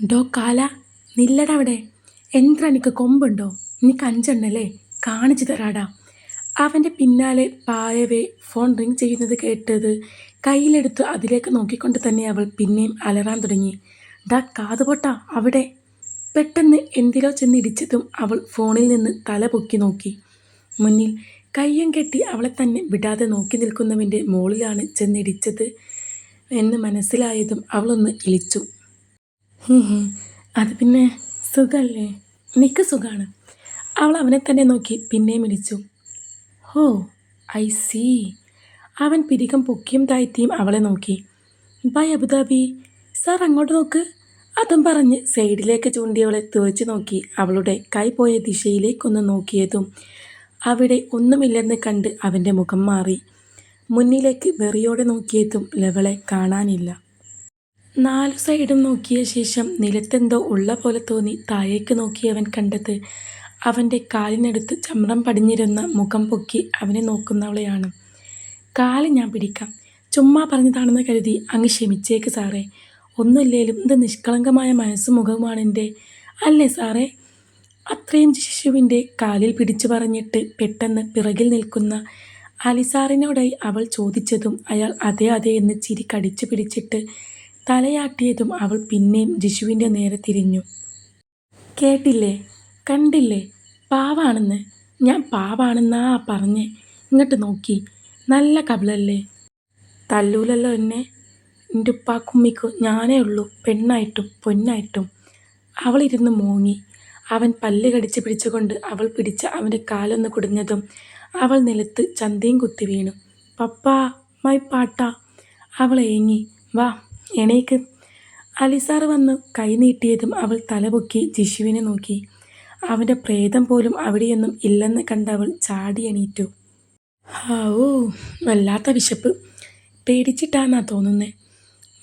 ഡോ കാല നില്ലട അവിടെ എന്ത്ര എനിക്ക് കൊമ്പുണ്ടോ? നിനക്ക് അഞ്ചെണ്ണല്ലേ? കാണിച്ചു തരാടാ. അവന്റെ പിന്നാലെ പായവേ ഫോൺ റിങ് ചെയ്യുന്നത് കേട്ടത് കയ്യിലെടുത്ത് അതിലേക്ക് നോക്കിക്കൊണ്ട് തന്നെ അവൾ പിന്നെയും അലറാൻ തുടങ്ങി. ഡാ കാതുപൊട്ട അവിടെ. പെട്ടെന്ന് എന്തിലോ ചെന്നിടിച്ചതും അവൾ ഫോണിൽ നിന്ന് തല പൊക്കി നോക്കി. മുന്നിൽ കയ്യം കെട്ടി അവളെ തന്നെ വിടാതെ നോക്കി നിൽക്കുന്നവന്റെ മുകളിലാണ് ചെന്നിടിച്ചത് എന്ന് മനസ്സിലായതും അവളൊന്ന് ഇളിച്ചു. അത് പിന്നെ സുഖല്ലേ? നിക്ക് സുഖമാണ് അവൾ അവനെ തന്നെ നോക്കി പിന്നെയും വിളിച്ചു. ഹോ ഐ സീ. അവൻ പിരികം പൊക്കിയും താഴ്ത്തിയും അവളെ നോക്കി. By Abu Dhabi. സാർ അങ്ങോട്ട് നോക്ക്. അതും പറഞ്ഞ് സൈഡിലേക്ക് ചൂണ്ടിയവളെ തുറച്ചു നോക്കി അവളുടെ കൈ പോയ ദിശയിലേക്കൊന്ന് നോക്കിയതും അവിടെ ഒന്നുമില്ലെന്ന് കണ്ട് അവന്റെ മുഖം മാറി. മുന്നിലേക്ക് വെറിയോടെ നോക്കിയതും ലവളെ കാണാനില്ല. നാലു സൈഡും നോക്കിയ ശേഷം നിലത്തെന്തോ ഉള്ള പോലെ തോന്നി താഴേക്ക് നോക്കിയവൻ കണ്ടത്. അവന്റെ കാലിനടുത്ത് ചമ്രം പടിഞ്ഞിരുന്ന മുഖം പൊക്കി അവനെ നോക്കുന്നവളെയാണ്. കാൽ ഞാൻ പിടിക്കാം. ചുമ്മാ പറഞ്ഞതാണെന്ന് കരുതി അങ്ങ് ക്ഷമിച്ചേക്ക് സാറേ. ഒന്നുമില്ലേലും ഇത് നിഷ്കളങ്കമായ മനസ്സും മുഖവുമാണ് എന്റെ അല്ലേ സാറേ? അത്രയും ശിശുവിന്റെ കാലിൽ പിടിച്ചു പറഞ്ഞിട്ട് പെട്ടെന്ന് പിറകിൽ നിൽക്കുന്ന അലിസാറിനോടായി അവൾ ചോദിച്ചതും അയാൾ അതെ അതെ എന്ന് ചിരി കടിച്ചു പിടിച്ചിട്ട് തലയാട്ടിയതും അവൾ പിന്നെയും ജിഷുവിന്റെ നേരെ തിരിഞ്ഞു. കേട്ടില്ലേ? കണ്ടില്ലേ? പാവാണെന്ന്. ഞാൻ പാവാണെന്നാ പറഞ്ഞേ. ഇങ്ങോട്ട് നോക്കി. നല്ല കബളല്ലേ തല്ലൂലല്ലോ എന്നെ. എന്റെ ഉപ്പാക്കുമ്മിക്കും ഞാനേ ഉള്ളൂ. പെണ്ണായിട്ടും പൊന്നായിട്ടും. അവളിരുന്ന് മോങ്ങി. അവൻ പല്ല് കടിച്ച് പിടിച്ചുകൊണ്ട് അവൾ പിടിച്ച അവന്റെ കാലൊന്ന് കുടിഞ്ഞതും അവൾ നിലത്ത് ചന്തയും കുത്തി വീണു. പപ്പാ മൈ പാട്ട. അവൾ ഏങ്ങി. വാ എണീക്ക്. അലിസാർ വന്ന് കൈ നീട്ടിയതും അവൾ തലപൊക്കി ജിഷുവിനെ നോക്കി. അവന്റെ പ്രേതം പോലും അവിടെയൊന്നും ഇല്ലെന്ന് കണ്ട് അവൾ ചാടി എണീറ്റു. ഓ വല്ലാത്ത വിശപ്പ്. പേടിച്ചിട്ടാന്നാ തോന്നുന്നേ.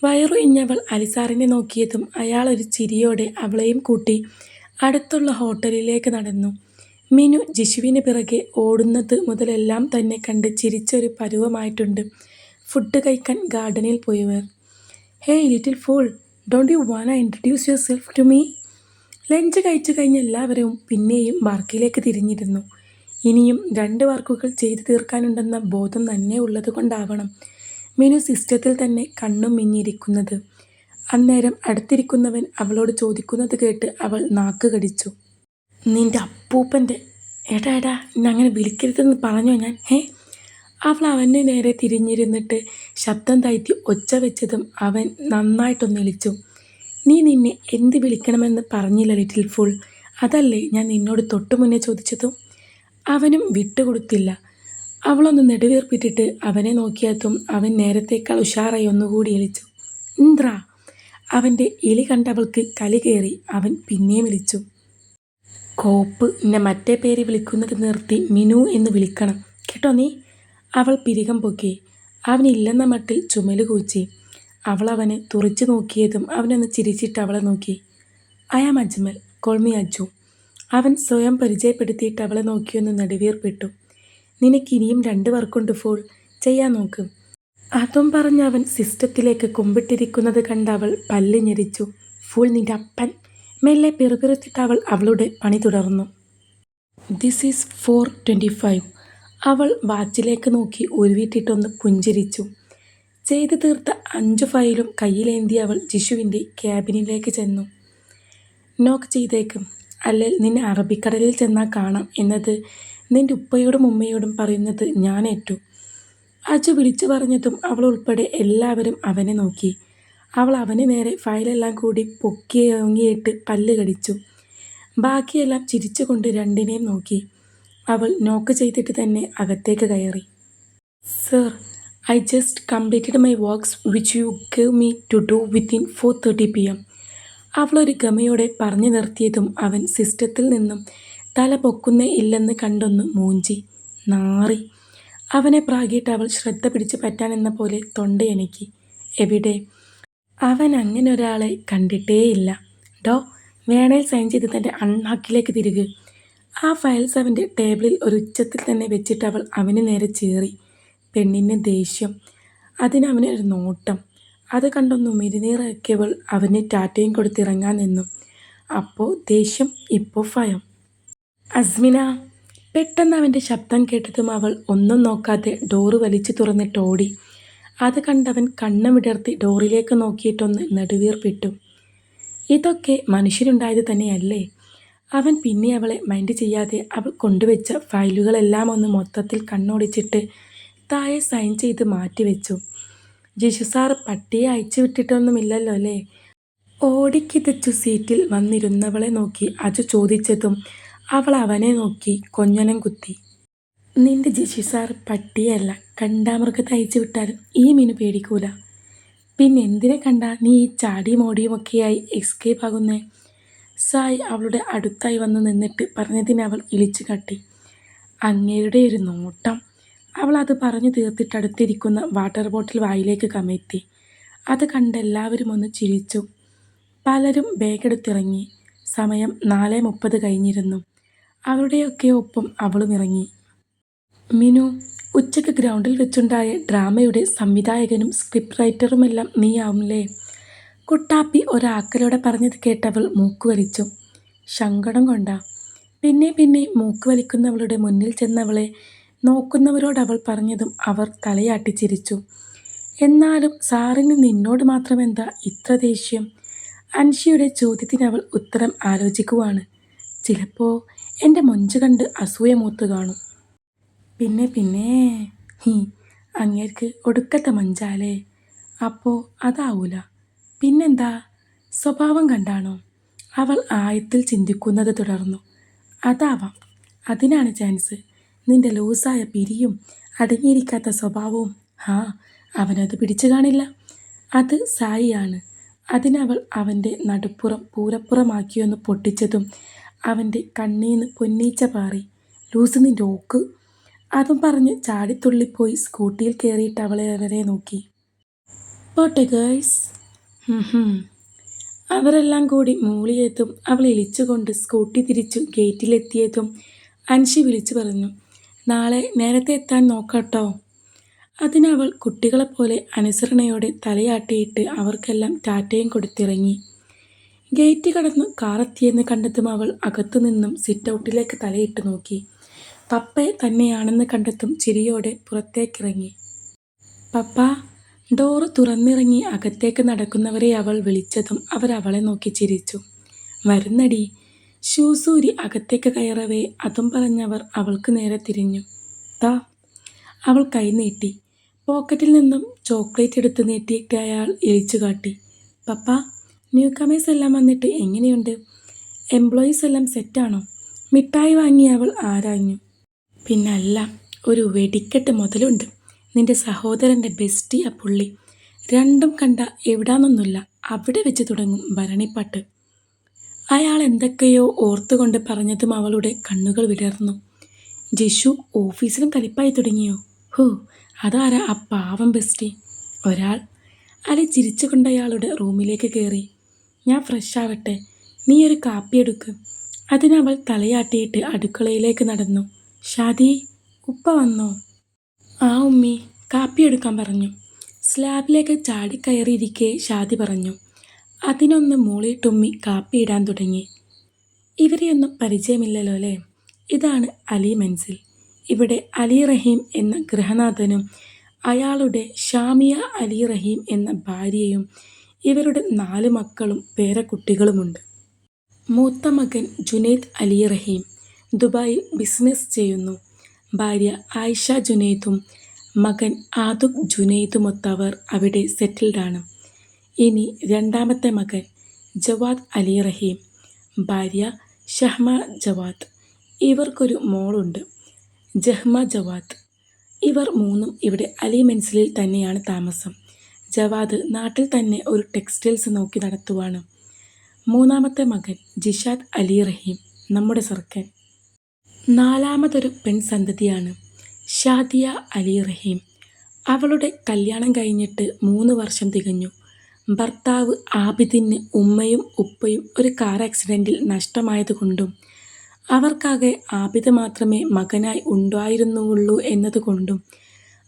വയറു ഇഞ്ഞവൾ അലിസാറിനെ നോക്കിയതും അയാൾ ഒരു ചിരിയോടെ അവളെയും കൂട്ടി അടുത്തുള്ള ഹോട്ടലിലേക്ക് നടന്നു. മിനു ജിഷുവിന് പിറകെ ഓടുന്നത് മുതലെല്ലാം തന്നെ കണ്ട് ചിരിച്ചൊരു പരുവമായിട്ടുണ്ട്. ഫുഡ് കഴിക്കാൻ ഗാർഡനിൽ പോയവർ. Hey little fool don't you wanna introduce yourself to me lunch കഴിച്ചു കഴിഞ്ഞ എല്ലാവരും പിന്നെയും വർക്കിലേക്ക് തിരിഞ്ഞിരുന്നു. ഇനിയും രണ്ട് വർക്കുകൾ ചെയ്തു തീർക്കാനുണ്ടെന്ന ബോധം തന്നെ ഉള്ളത് കൊണ്ടാവണം മിനു സിസ്റ്റത്തിൽ തന്നെ കണ്ണും മിഞ്ഞിരിക്കുന്നത് അന്നേരം അടുത്തിരിക്കുന്നവൻ അവളോട് ചോദിക്കുന്നത് കേട്ട് അവൾ നാക്ക് കടിച്ചു. നിന്റെ അപ്പൂപ്പന്റെ എടാ എടാ എന്നെ അങ്ങനെ വിളിക്കരുതെന്ന് പറഞ്ഞോ ഞാൻ ഏ അവൾ അവന്റെ നേരെ തിരിഞ്ഞിരുന്നിട്ട് ശബ്ദം താഴ്ത്തി ഒച്ച വെച്ചതും അവൻ നന്നായിട്ടൊന്ന് വിളിച്ചു. നീ നിന്നെ എന്ത് വിളിക്കണമെന്ന് പറഞ്ഞില്ല ലിറ്റിൽ ഫുൾ. അതല്ലേ ഞാൻ നിന്നോട് തൊട്ടു മുന്നേ ചോദിച്ചതും? അവനും വിട്ടുകൊടുത്തില്ല. അവളൊന്ന് നെടുവീർപ്പിട്ടിട്ട് അവനെ നോക്കിയതും അവൻ നേരത്തേക്കാൾ ഉഷാറായി ഒന്നുകൂടി വിളിച്ചു ഇന്ദ്ര! അവന്റെ ഇലി കണ്ടവൾക്ക് കലി കയറി അവൻ പിന്നെയും വിളിച്ചു. കോപ്പ് എന്നെ മറ്റേ പേര് വിളിക്കുന്നത് നിർത്തി മിനു എന്ന് വിളിക്കണം. കേട്ടോ നീ? അവൾ പിരികം പൊക്കി. അവനില്ലെന്ന മട്ടിൽ ചുമൽ കൂച്ചി. അവൾ അവനെ തുറച്ചു നോക്കിയതും അവനൊന്ന് ചിരിച്ചിട്ട് അവളെ നോക്കി. ആം അജ്മൽ. കോൾമി അജ്ജു. അവൻ സ്വയം പരിചയപ്പെടുത്തിയിട്ട് അവളെ നോക്കിയൊന്ന് നെടുവീർപ്പെട്ടു. നിനക്കിനിയും രണ്ട് വർക്കുണ്ട് ഫോൾ. ചെയ്യാൻ നോക്ക്. അതും പറഞ്ഞ് അവൻ സിസ്റ്റത്തിലേക്ക് കുമ്പിട്ടിരിക്കുന്നത് കണ്ട് അവൾ പല്ല് ഞെരിച്ചു. ഫുൾ നിന്റെ അപ്പൻ. മെല്ലെ പിറുപിറുത്തിട്ട് അവൾ അവളുടെ പണി തുടർന്നു. This is four twenty five അവൾ വാച്ചിലേക്ക് നോക്കി ഉരുവിട്ടിട്ടൊന്ന് പുഞ്ചിരിച്ചു. ചെയ്തു തീർത്ത അഞ്ച് ഫയലും കയ്യിലേന്തി അവൾ ജിഷുവിന്റെ ക്യാബിനിലേക്ക് ചെന്നു. നോക്ക് ചെയ്തേക്കും. അല്ല നിന്നെ അറബിക്കടലിൽ ചെന്നാൽ കാണാം എന്നത് നിന്റെ ഉപ്പയോടും ഉമ്മയോടും പറയുന്നത് ഞാൻ ഏറ്റു. അജു വിളിച്ചു പറഞ്ഞതും അവൾ ഉൾപ്പെടെ എല്ലാവരും അവനെ നോക്കി. അവൾ അവന് നേരെ ഫയലെല്ലാം കൂടി പൊക്കിയൊങ്ങിയിട്ട് പല്ല് കടിച്ചു. ബാക്കിയെല്ലാം ചിരിച്ചുകൊണ്ട് രണ്ടിനെയും നോക്കി. അവൾ നോക്ക് ചെയ്തിട്ട് തന്നെ അകത്തേക്ക് കയറി. Sir I just completed my works which you gave me to do within four thirty P M അവളൊരു ഗമയോടെ പറഞ്ഞു നിർത്തിയതും അവൻ സിസ്റ്റത്തിൽ നിന്നും തല പൊക്കുന്നേ ഇല്ലെന്ന് കണ്ടൊന്ന് മൂഞ്ചി നാറി. അവനെ പ്രാഗിയിട്ട് അവൾ ശ്രദ്ധ പിടിച്ചു പറ്റാനെന്ന പോലെ തൊണ്ടയനക്കി എവിടെ? അവൻ അങ്ങനെ ഒരാളെ കണ്ടിട്ടേയില്ല. ഡോ വേണേൽ സൈൻ ചെയ്ത് തന്റെ അണ്ണാക്കിലേക്ക് തിരികെ. ആ ഫയൽസ് അവന്റെ ടേബിളിൽ ഒരു ഉച്ചത്തിൽ തന്നെ വെച്ചിട്ട് അവൾ അവന് നേരെ ചേറി. പെണ്ണിന് ദേഷ്യം. അതിനവനൊരു നോട്ടം. അത് കണ്ടൊന്നു മിരിനീറിറക്കിയവൾ അവന് ടാറ്റയും കൊടുത്തിറങ്ങാൻ നിന്നു. അപ്പോൾ ദേഷ്യം ഇപ്പോൾ ഭയം. അസ്മിന പെട്ടെന്ന് അവന്റെ ശബ്ദം കേട്ടതും അവൾ ഒന്നും നോക്കാതെ ഡോറ് വലിച്ചു തുറന്നിട്ട് ഓടി. അത് കണ്ടവൻ കണ്ണ് വിടർത്തി ഡോറിലേക്ക് നോക്കിയിട്ടൊന്ന് നെടുവീർപ്പിട്ടു. ഇതൊക്കെ മനുഷ്യരുണ്ടായത് തന്നെയല്ലേ? അവൻ പിന്നെ അവളെ മൈൻഡ് ചെയ്യാതെ അവൾ കൊണ്ടുവച്ച ഫയലുകളെല്ലാം ഒന്ന് മൊത്തത്തിൽ കണ്ണോടിച്ചിട്ട് താഴെ സൈൻ ചെയ്ത് മാറ്റിവെച്ചു. ജിഷു സാർ പട്ടിയെ അയച്ചു വിട്ടിട്ടൊന്നുമില്ലല്ലോ അല്ലേ? ഓടിക്കിതച്ചു സീറ്റിൽ വന്നിരുന്നവളെ നോക്കി അജു ചോദിച്ചതും അവൾ അവനെ നോക്കി കൊഞ്ഞനം കുത്തി. നിന്റെ ജിഷു സാർ പട്ടിയല്ല കണ്ടാമൃഗത്തെ അയച്ചു വിട്ടാലും ഈ മീന് പേടിക്കൂല. പിന്നെ എന്തിനെ നീ ഈ ചാടിയും ഓടിയും ഒക്കെയായി എസ്കേപ്പ് ആകുന്നേ? സായി അവളുടെ അടുത്തായി വന്ന് നിന്നിട്ട് പറഞ്ഞതിനെ അവൾ ഇളിച്ചു കട്ടി. അങ്ങേരുടെ ഒരു നോട്ടം. അവൾ അത് പറഞ്ഞു തീർത്തിട്ട് അടുത്തിരിക്കുന്ന വാട്ടർ ബോട്ടിൽ വായിലേക്ക് കമഴ്ത്തി. അത് കണ്ടെല്ലാവരും ഒന്ന് ചിരിച്ചു. പലരും ബാഗെടുത്തിറങ്ങി. സമയം നാല് മുപ്പത് കഴിഞ്ഞിരുന്നു. അവരുടെയൊക്കെ ഒപ്പം അവളും ഇറങ്ങി. മിനു ഉച്ചയ്ക്ക് ഗ്രൗണ്ടിൽ വെച്ചുണ്ടായ ഡ്രാമയുടെ സംവിധായകനും സ്ക്രിപ്റ്റ് റൈറ്ററുമെല്ലാം നീയാവുമല്ലേ കുട്ടാപ്പി ഒരാക്കലോടെ പറഞ്ഞത് കേട്ടവൾ മൂക്ക് വലിച്ചു ശങ്കടം കൊണ്ടാ. പിന്നെ പിന്നെ മൂക്ക് വലിക്കുന്നവളുടെ മുന്നിൽ ചെന്നവളെ നോക്കുന്നവരോട് അവൾ പറഞ്ഞതും അവർ തലയാട്ടി ചിരിച്ചു. എന്നാലും സാറിന് നിന്നോട് മാത്രമെന്താ ഇത്ര ദേഷ്യം? അൻഷിയുടെ ചോദ്യത്തിന് അവൾ ഉത്തരം ആലോചിക്കുവാണ്. ചിലപ്പോൾ എന്റെ മൊഞ്ച് കണ്ട് അസൂയ മൂത്ത് കാണും. പിന്നെ പിന്നെ. ഹീ അങ്ങേർക്ക് ഒടുക്കത്തെ മഞ്ചാലേ. അപ്പോൾ അതാവൂല. പിന്നെന്താ? സ്വഭാവം കണ്ടാണോ? അവൾ ആയത്തിൽ ചിന്തിക്കുന്നത് തുടർന്നു. അതാവാം. അതിനാണ് ചാൻസ് നിന്റെ ലൂസായ പിരിയും അടങ്ങിയിരിക്കാത്ത സ്വഭാവവും. ആ അവനത് പിടിച്ചു കാണില്ല. അത് സായിയാണ്. അതിനവൾ അവന്റെ നടുപ്പുറം പൂരപ്പുറമാക്കിയൊന്ന് പൊട്ടിച്ചതും അവന്റെ കണ്ണീന്ന് പൊന്നീച്ച പാറി. ലൂസ് നിന്റെ ഓക്ക്. അതും പറഞ്ഞ് ചാടിത്തുള്ളിപ്പോയി സ്കൂട്ടിയിൽ കയറിയിട്ട് അവളെ അവരെ നോക്കി. പോട്ടെ ഗേൾസ്. അവരെല്ലാം കൂടി മൂളിയെത്തും അവൾ ഇളിച്ചുകൊണ്ട് സ്കൂട്ടി തിരിച്ചു ഗേറ്റിലെത്തിയതും അൻഷി വിളിച്ചു പറഞ്ഞു നാളെ നേരത്തെ എത്താൻ നോക്കട്ടോ. അതിനവൾ കുട്ടികളെപ്പോലെ അനുസരണയോടെ തലയാട്ടിയിട്ട് അവർക്കെല്ലാം ടാറ്റയും കൊടുത്തിറങ്ങി. ഗേറ്റ് കടന്ന് കാറെത്തിയെന്ന് കണ്ടെത്തും അവൾ അകത്തുനിന്നും നിന്നും ഔട്ടിലേക്ക് തലയിട്ട് നോക്കി. പപ്പയെ തന്നെയാണെന്ന് കണ്ടെത്തും ചിരിയോടെ പുറത്തേക്കിറങ്ങി. പപ്പ ഡോറ് തുറന്നിറങ്ങി അകത്തേക്ക് നടക്കുന്നവരെ അവൾ വിളിച്ചതും അവർ അവളെ നോക്കി ചിരിച്ചു. വരുന്നടി. ഷൂസൂരി അകത്തേക്ക് കയറവേ അതും പറഞ്ഞവർ അവൾക്ക് നേരെ തിരിഞ്ഞു. താ അവൾ കൈ നീട്ടി. പോക്കറ്റിൽ നിന്നും ചോക്ലേറ്റ് എടുത്ത് നീട്ടിയിട്ട് അയാൾ ഇഴിച്ചു കാട്ടി. പപ്പ ന്യൂ കമേഴ്സ് എല്ലാം വന്നിട്ട് എങ്ങനെയുണ്ട്? എംപ്ലോയീസ് എല്ലാം സെറ്റാണോ? മിഠായി വാങ്ങി അവൾ ആരാഞ്ഞു. പിന്നല്ല ഒരു വെടിക്കെട്ട് മുതലുണ്ട്. നിന്റെ സഹോദരന്റെ ബെസ്റ്റിയ പുള്ളി. രണ്ടും കണ്ട എവിടാന്നൊന്നുമില്ല. അവിടെ വെച്ച് തുടങ്ങും ഭരണിപ്പാട്ട്. അയാൾ എന്തൊക്കെയോ ഓർത്തുകൊണ്ട് പറഞ്ഞതും അവളുടെ കണ്ണുകൾ വിടർന്നു ജിഷു ഓഫീസിലും കലിപ്പായി തുടങ്ങിയോ? ഹോ അതാരാ ആ പാവം ബെസ്റ്റി? ഒരാൾ അലി ചിരിച്ചുകൊണ്ട് അയാളുടെ റൂമിലേക്ക് കയറി ഞാൻ ഫ്രഷ് ആവട്ടെ നീ ഒരു കാപ്പി എടുക്ക്. അതിനവൾ തലയാട്ടിയിട്ട് അടുക്കളയിലേക്ക് നടന്നു. ഷാദി ഉപ്പ വന്നോ? ആ ഉമ്മി കാപ്പി എടുക്കാൻ പറഞ്ഞു. സ്ലാബിലേക്ക് ചാടിക്കയറിയിരിക്കെ ഷാദി പറഞ്ഞു. അതിനൊന്ന് മൂളിയിട്ടുമ്മി കാപ്പി ഇടാൻ തുടങ്ങി. ഇവരെയൊന്നും പരിചയമില്ലല്ലോ അല്ലേ? ഇതാണ് അലി മെൻസിൽ. ഇവിടെ അലി റഹീം എന്ന ഗൃഹനാഥനും അയാളുടെ ഷാമിയ അലി റഹീം എന്ന ഭാര്യയും ഇവരുടെ നാല് മക്കളും പേരക്കുട്ടികളുമുണ്ട് മൂത്ത മകൻ ജുനൈദ് അലി റഹീം ദുബായിൽ ബിസിനസ് ചെയ്യുന്നു. ഭാര്യ ആയിഷ ജുനൈദും മകൻ ആതു ജുനൈദുമൊത്തവർ അവിടെ സെറ്റിൽഡാണ് ഇനി രണ്ടാമത്തെ മകൻ ജവാദ് അലി റഹീം ഭാര്യ ഷഹ്മ ജവാദ്. ഇവർക്കൊരു മോളുണ്ട് ജഹ്മ ജവാദ്. ഇവർ മൂന്നും ഇവിടെ അലി മെൻസിലിൽ തന്നെയാണ് താമസം. ജവാദ് നാട്ടിൽ തന്നെ ഒരു ടെക്സ്റ്റൈൽസ് നോക്കി നടത്തുവാണ്. മൂന്നാമത്തെ മകൻ ജിഷാദ് അലി റഹീം നമ്മുടെ സർക്കൻ നാലാമതൊരു പെൺസന്തതിയാണ് ഷാദിയ അലി റഹീം. അവളുടെ കല്യാണം കഴിഞ്ഞിട്ട് മൂന്ന് വർഷം തികഞ്ഞു. ഭർത്താവ് ആബിദിന് ഉമ്മയും ഉപ്പയും ഒരു കാർ ആക്സിഡന്റിൽ നഷ്ടമായതുകൊണ്ടും അവർക്കാകെ ആബിദ് മാത്രമേ മകനായി ഉണ്ടായിരുന്നുള്ളൂ എന്നതുകൊണ്ടും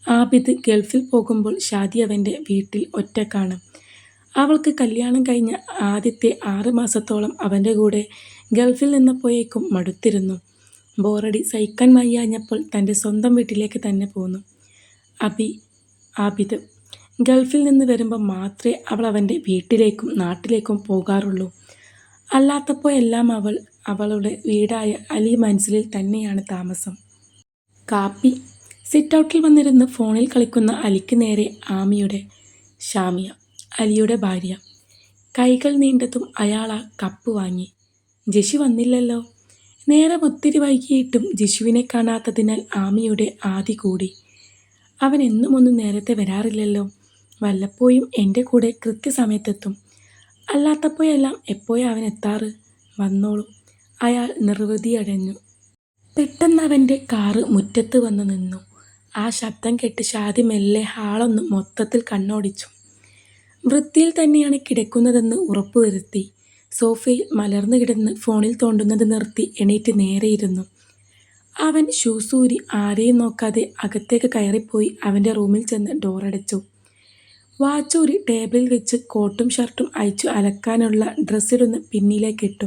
ആബിദ് ഗൾഫിൽ പോകുമ്പോൾ ഷാദി അവന്റെ വീട്ടിൽ ഒറ്റക്കാണ്. അവൾക്ക് കല്യാണം കഴിഞ്ഞ ആദ്യത്തെ ആറ് മാസത്തോളം അവന്റെ കൂടെ ഗൾഫിൽ നിന്നപ്പോഴേക്കും മടുത്തിരുന്നു. ബോറടി സഹിക്കാൻ വയ്യാഞ്ഞപ്പോൾ തന്റെ സ്വന്തം വീട്ടിലേക്ക് തന്നെ പോന്നു. അബി ആബിദ് ഗൾഫിൽ നിന്ന് വരുമ്പോൾ മാത്രമേ അവൾ അവന്റെ വീട്ടിലേക്കും നാട്ടിലേക്കും പോകാറുള്ളൂ. അല്ലാത്തപ്പോൾ എല്ലാം അവൾ അവളുടെ വീടായ അലി മൻസിലിൽ തന്നെയാണ് താമസം. കാപ്പി സിറ്റ് ഔട്ടിൽ വന്നിരുന്ന് ഫോണിൽ കളിക്കുന്ന അലിക്ക് നേരെ ആമിയുടെ ഷാമിയ അലിയുടെ ഭാര്യ. കൈകൾ നീണ്ടതും അയാൾ ആ കപ്പ് വാങ്ങി. ജഷി വന്നില്ലല്ലോ. നേരം ഒത്തിരി വൈകിയിട്ടും ജിഷുവിനെ കാണാത്തതിനാൽ ആമിയുടെ ആദി കൂടി. അവൻ എന്നും ഒന്നും നേരത്തെ വരാറില്ലല്ലോ. വല്ലപ്പോഴും എന്റെ കൂടെ കൃത്യസമയത്തെത്തും. അല്ലാത്തപ്പോഴെല്ലാം എപ്പോഴാണ് അവൻ എത്താറ്? വന്നോളും. അയാൾ നിർവൃതിയടഞ്ഞു. പെട്ടെന്ന് അവന്റെ കാറ് മുറ്റത്ത് വന്നു നിന്നു. ആ ശബ്ദം കേട്ട് ഷാദി മെല്ലെ ഹാളൊന്ന് മൊത്തത്തിൽ കണ്ണോടിച്ചു. വൃത്തിയിൽ തന്നെയാണ് കിടക്കുന്നതെന്ന് ഉറപ്പുവരുത്തി. സോഫയിൽ മലർന്നു കിടന്ന് ഫോണിൽ തോണ്ടുന്നത് നിർത്തി എണീറ്റ് നേരെയിരുന്നു. അവൻ ഷൂസൂരി ആരെയും നോക്കാതെ അകത്തേക്ക് കയറിപ്പോയി അവന്റെ റൂമിൽ ചെന്ന് ഡോറടച്ചു. വാച്ചൂരി ടേബിളിൽ വെച്ച് കോട്ടും ഷർട്ടും അയച്ചു അലക്കാനുള്ള ഡ്രസ്സിലൊന്ന് പിന്നിലേക്കിട്ടു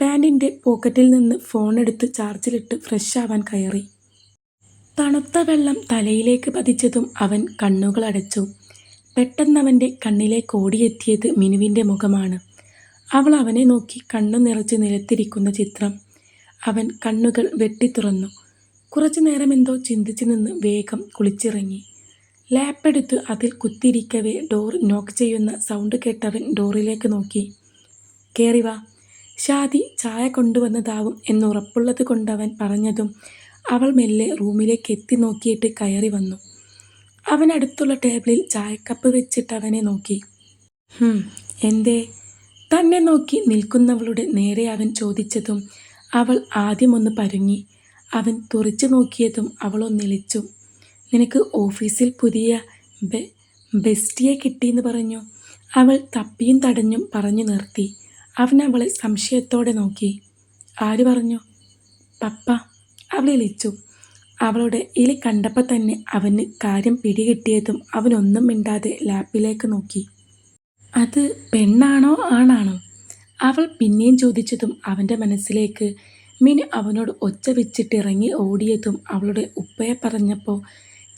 പാന്റിന്റെ പോക്കറ്റിൽ നിന്ന് ഫോണെടുത്ത് ചാർജിലിട്ട് ഫ്രഷ് ആവാൻ കയറി. തണുത്ത വെള്ളം തലയിലേക്ക് പതിച്ചതും അവൻ കണ്ണുകൾ അടച്ചു പെട്ടെന്നവന്റെ കണ്ണിലേക്ക് ഓടിയെത്തിയത് മിനുവിന്റെ മുഖമാണ്. അവൾ അവനെ നോക്കി കണ്ണു നിറച്ച് നിലത്തിരിക്കുന്ന ചിത്രം. അവൻ കണ്ണുകൾ വെട്ടിത്തുറന്നു കുറച്ചു നേരം എന്തോ ചിന്തിച്ചു നിന്ന് വേഗം കുളിച്ചിറങ്ങി. ലാപ്പെടുത്ത് അതിൽ കുത്തിയിരിക്കവേ ഡോർ നോക്ക് ചെയ്യുന്ന സൗണ്ട് കേട്ടവൻ ഡോറിലേക്ക് നോക്കി. കയറി വാ. ഷാദി ചായ കൊണ്ടുവന്നതാവും എന്നുറപ്പുള്ളത് കൊണ്ടവൻ പറഞ്ഞതും അവൾ മെല്ലെ റൂമിലേക്ക് എത്തി നോക്കിയിട്ട് കയറി വന്നു. അവൻ അടുത്തുള്ള ടേബിളിൽ ചായക്കപ്പ് വെച്ചിട്ട് അവനെ നോക്കി. "ഹും, എന്തേ? തന്നെ നോക്കി നിൽക്കുന്നവളുടെ നേരെ അവൻ ചോദിച്ചതും അവൾ ആദ്യമൊന്ന് പരുങ്ങി. അവൻ തുറിച്ചു നോക്കിയതും അവളൊന്നിളിച്ചു നിനക്ക് ഓഫീസിൽ പുതിയ ബെ ബെസ്റ്റിയെ കിട്ടിയെന്ന് പറഞ്ഞു. അവൾ തപ്പിയും തടഞ്ഞും പറഞ്ഞു നിർത്തി. അവൻ അവളെ സംശയത്തോടെ നോക്കി. ആര് പറഞ്ഞു? പപ്പ. അവൾ ഇളിച്ചു. അവളുടെ ഇലി കണ്ടപ്പോൾ തന്നെ അവന് കാര്യം പിടികിട്ടിയതും അവനൊന്നും മിണ്ടാതെ ലാപ്പിലേക്ക് നോക്കി. അത് പെണ്ണാണോ ആണാണോ? അവൾ പിന്നെയും ചോദിച്ചതും അവന്റെ മനസ്സിലേക്ക്. മിനു അവനോട് ഒച്ച വെച്ചിട്ടിറങ്ങി ഓടിയതും അവളുടെ ഉപ്പയെ പറഞ്ഞപ്പോൾ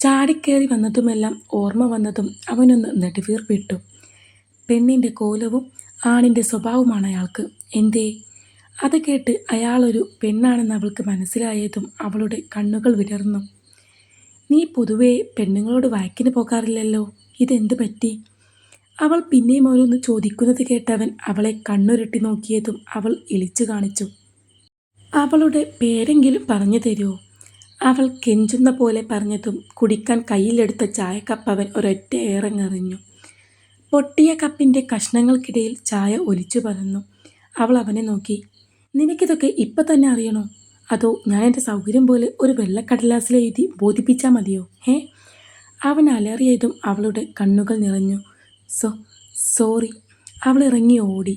ചാടിക്കേറി വന്നതുമെല്ലാം ഓർമ്മ വന്നതും അവനൊന്ന് നെടുവീർപ്പിട്ടു. പെണ്ണിന്റെ കോലവും ആണിന്റെ സ്വഭാവമാണ് അയാൾക്ക്. എന്തേ? അത് കേട്ട് അയാളൊരു പെണ്ണാണെന്ന് അവൾക്ക് മനസ്സിലായതും അവളുടെ കണ്ണുകൾ വിടർന്നു. നീ പൊതുവേ പെണ്ണുങ്ങളോട് വാക്കിന് പോകാറില്ലല്ലോ? ഇതെന്ത് പറ്റി? അവൾ പിന്നെയും ഓരോന്ന് ചോദിക്കുന്നത് കേട്ടവൻ അവളെ കണ്ണുരുട്ടി നോക്കിയതും അവൾ ഇളിച്ചു കാണിച്ചു. അവളുടെ പേരെങ്കിലും പറഞ്ഞു തരുമോ അവൾ കെഞ്ചുന്ന പോലെ പറഞ്ഞതും കുടിക്കാൻ കയ്യിലെടുത്ത ചായക്കപ്പ് അവൻ ഒരൊറ്റ ഏറങ്ങെറിഞ്ഞു. പൊട്ടിയ കപ്പിന്റെ കഷ്ണങ്ങൾക്കിടയിൽ ചായ ഒലിച്ചു പറന്നു അവൾ അവനെ നോക്കി നിനക്കിതൊക്കെ ഇപ്പം തന്നെ അറിയണോ? അതോ ഞാൻ എന്റെ സൗകര്യം പോലെ ഒരു വെള്ളക്കടലാസിൽ എഴുതി ബോധിപ്പിച്ചാൽ മതിയോ? ഏ അവൻ അലറിയതും അവളുടെ കണ്ണുകൾ നിറഞ്ഞു. So sorry. അവൾ ഇറങ്ങി ഓടി.